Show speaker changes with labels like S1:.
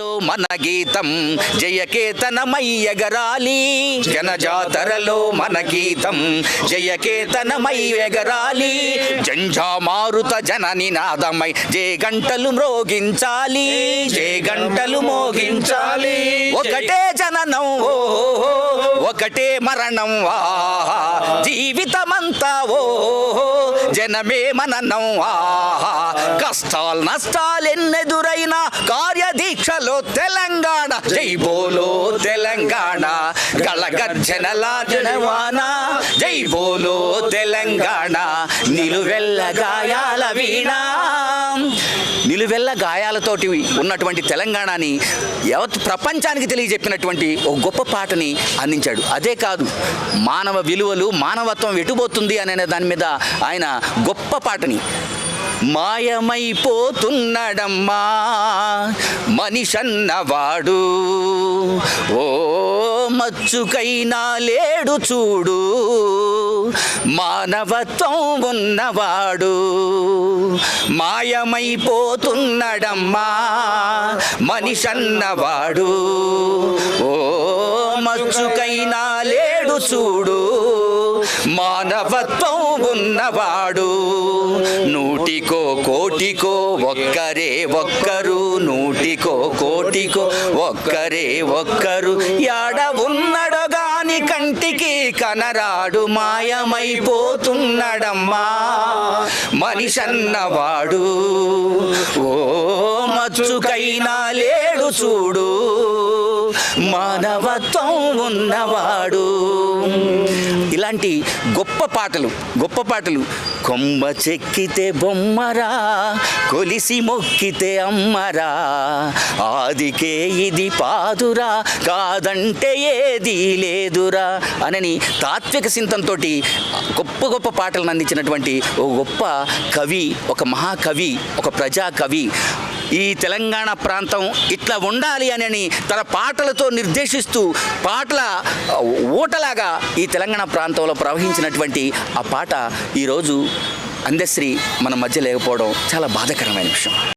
S1: మన గీతం. జయకేతనమయ్యగరాలి జనజాతరలో మన గీతం. జయకేతనమయ్యగరాలి జంఝామారుత జనని నాదమై జే గంటలు మ్రోగించాలి. జే గంటలు మోగించాలి. ఒకటే జననం ఓ ఒకటే మరణం వా జీవితమంతా ఓ జనమే మననం ఆహా కష్టాలు నష్టాలు ఎన్నెదురైనా కార్యదీక్షలో తెలంగాణ. జై బోలో తెలంగాణ గళగర్జనలా జనవాన జై బోలో తెలంగాణ నిలువెల్ల గాయాల వీణా. నిలువెల్ల గాయాలతోటి ఉన్నటువంటి తెలంగాణని యావత్ ప్రపంచానికి తెలియజెప్పినటువంటి ఒక గొప్ప పాటని అందించాడు. అదే కాదు మానవ విలువలు మానవత్వం ఎటుపోతుంది అనే దాని మీద ఆయన గొప్ప పాటని. మాయమైపోతున్నడమ్మా మనిషన్నవాడు. ఓ మచ్చుకైనా లేడు చూడు. మానవత్వం ఉన్నవాడు. మాయమైపోతున్నడమ్మా మనిషన్నవాడు. ఓ మచ్చుకైనా లేడు చూడు మానవత్వం ఉన్నవాడు. నూటికో కోటికో ఒక్కరే ఒక్కరు నూటికో కోటికో ఒక్కరే ఒక్కరు. యాడ ఉన్న కనరాడు మాయమైపోతున్నడమ్మా. మనిషన్నవాడు. ఓ మచ్చుకైనా లేడు చూడు. మానవత్వం ఉన్నవాడు. ఇలాంటి గొప్ప పాటలు గొప్ప పాటలు కొమ్మ చెక్కితే బొమ్మరా కొలిసి మొక్కితే అమ్మరా. ఆదికే ఇది పాదురా కాదంటే ఏది లేదురా అనని తాత్విక చింతంతో గొప్ప గొప్ప పాటలను అందించినటువంటి ఒక గొప్ప కవి ఒక మహాకవి ఒక ప్రజా కవి ఈ తెలంగాణ ప్రాంతం ఇట్లా ఉండాలి అని తన పాటలతో నిర్దేశిస్తూ పాటల ఊటలాగా ఈ తెలంగాణ ప్రాంతంలో ప్రవహించినటువంటి ఆ పాట ఈరోజు అందశ్రీ మన మధ్య లేకపోవడం చాలా బాధాకరమైన విషయం.